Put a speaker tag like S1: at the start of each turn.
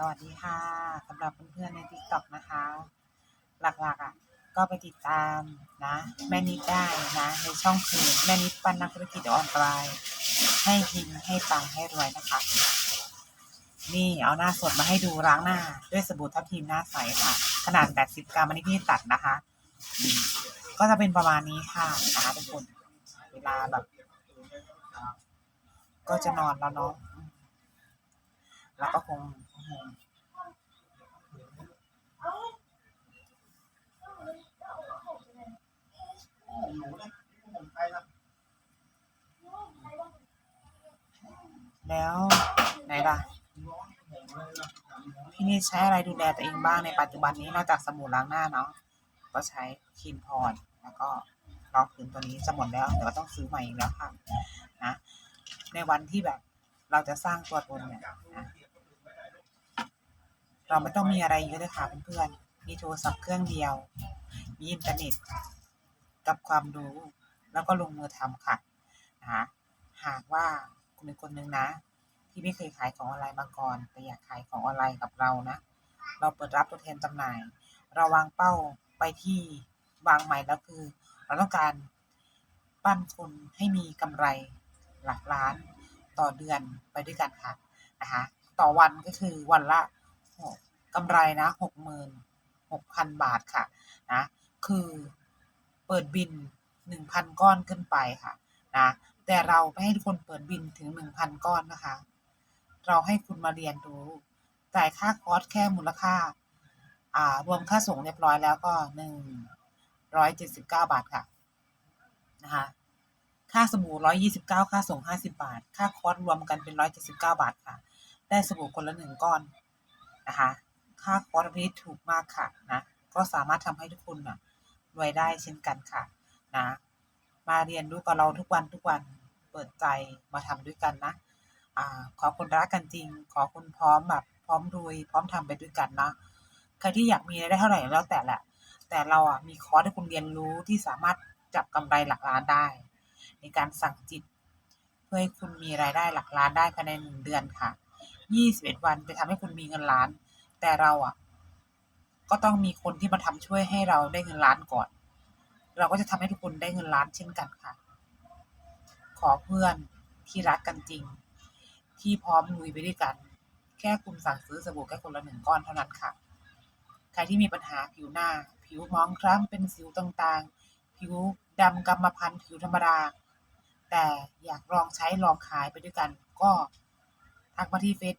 S1: สวัสดีค่ะสำหรับเพื่อนๆใน TikTok นะคะ หลักๆอะ ก็ไปติดตามนะ แม่นิดได้นะ ในช่องเพจแม่นิดปั้นนักธุรกิจออนไลน์ให้หิงให้ปังให้รวยนะคะ นี่เอาหน้าสดมาให้ดูล้างหน้า ด้วยสบู่ทับทิมหน้าใสค่ะ ขนาด 80 กรัมอันนี้พี่ตัดนะคะ ก็จะเป็นประมาณนี้ค่ะนะคะทุกคน เวลาแบบ ก็จะนอนแล้วเนาะ แล้วก็คงแล้วไหนล่ะพี่นี่ใช้อะไรดูแลตัวเองบ้างในปัจจุบันนี้นอกจากสบู่ล้างหน้าเนาะก็ใช้ครีมพรแล้วก็รองพื้นตัวนี้จะหมดแล้วเดี๋ยวต้องซื้อใหม่อีกแล้วค่ะนะในวันที่แบบเราจะสร้างตัวตนเนี่ยนะ เราไม่ต้องมีอะไรเยอะเลยค่ะเพื่อนๆมีโทรศัพท์เครื่องเดียว มีอินเทอร์เน็ต กับความรู้ แล้วก็ลงมือทำค่ะนะคะหากว่าคุณเป็นคนหนึ่งนะ ที่ไม่เคยขายของออนไลน์มาก่อน แต่อยากขายของออนไลน์กับเรานะ เราเปิดรับตัวแทนจำหน่าย เราวางเป้าไปที่วางใหม่แล้วคือ เราต้องการปั้นคนให้มีกำไรหลักล้านต่อเดือนไปด้วยกันค่ะนะคะต่อวันก็คือวันละ กำไรนะหกหมื่นหกพันบาทค่ะนะคือเปิดบินหนึ่งพันก้อนขึ้นไปค่ะนะแต่เราไม่ให้ทุกคนเปิดบินถึงหนึ่งพันก้อนนะคะ เราให้คุณมาเรียนรู้จ่ายค่าคอร์สแค่มูลค่าอ่ารวมค่าส่งเรียบร้อยแล้วก็หนึ่งร้อยเจ็ดสิบเก้าบาทค่ะนะคะค่าสบู่ร้อยยี่สิบเก้าค่าส่งห้าสิบาท ค่าคอร์สรวมกันเป็นร้อยเจ็ดสิบเก้าบาทค่ะ ได้สบู่คนละหนึ่งก้อน นะคะ ค่าคอร์สนี้ถูกมากค่ะนะก็สามารถทำให้ทุกคนนะรวยได้เช่นกันค่ะนะมาเรียนรู้กับเราทุกวันทุกวันเปิดใจมาทำด้วยกันนะอ่าขอคนรักกันจริง ขอคนพร้อมแบบพร้อมรวยพร้อมทำไปด้วยกันนะใครที่อยากมีรายได้เท่าไหร่แล้วแต่แหละ แต่เราอะมีคอร์สให้คุณเรียนรู้ที่สามารถจับกำไรหลักล้านได้ ในการสั่งจิต เพื่อให้คุณมีรายได้หลักล้านได้ภายในหนึ่งเดือนค่ะ ยี่สิบเอ็ดวันจะทำให้คุณมีเงินล้าน แต่เราอะ ก็ต้องมีคนที่มาทำช่วยให้เราได้เงินล้านก่อน เราก็จะทำให้ทุกคนได้เงินล้านเช่นกันค่ะ ขอเพื่อนที่รักกันจริง ที่พร้อมลุยไปด้วยกัน แค่คุณสั่งซื้อสบู่แค่คนละหนึ่งก้อนเท่านั้นค่ะ ใครที่มีปัญหาผิวหน้า ผิวมองคล้ำเป็นสิวต่างๆ ผิวดำกรรมพันธุ์ผิวธรรมดาแต่อยากลองใช้ลองขายไปด้วยกันก็ อักมาที่เฟซ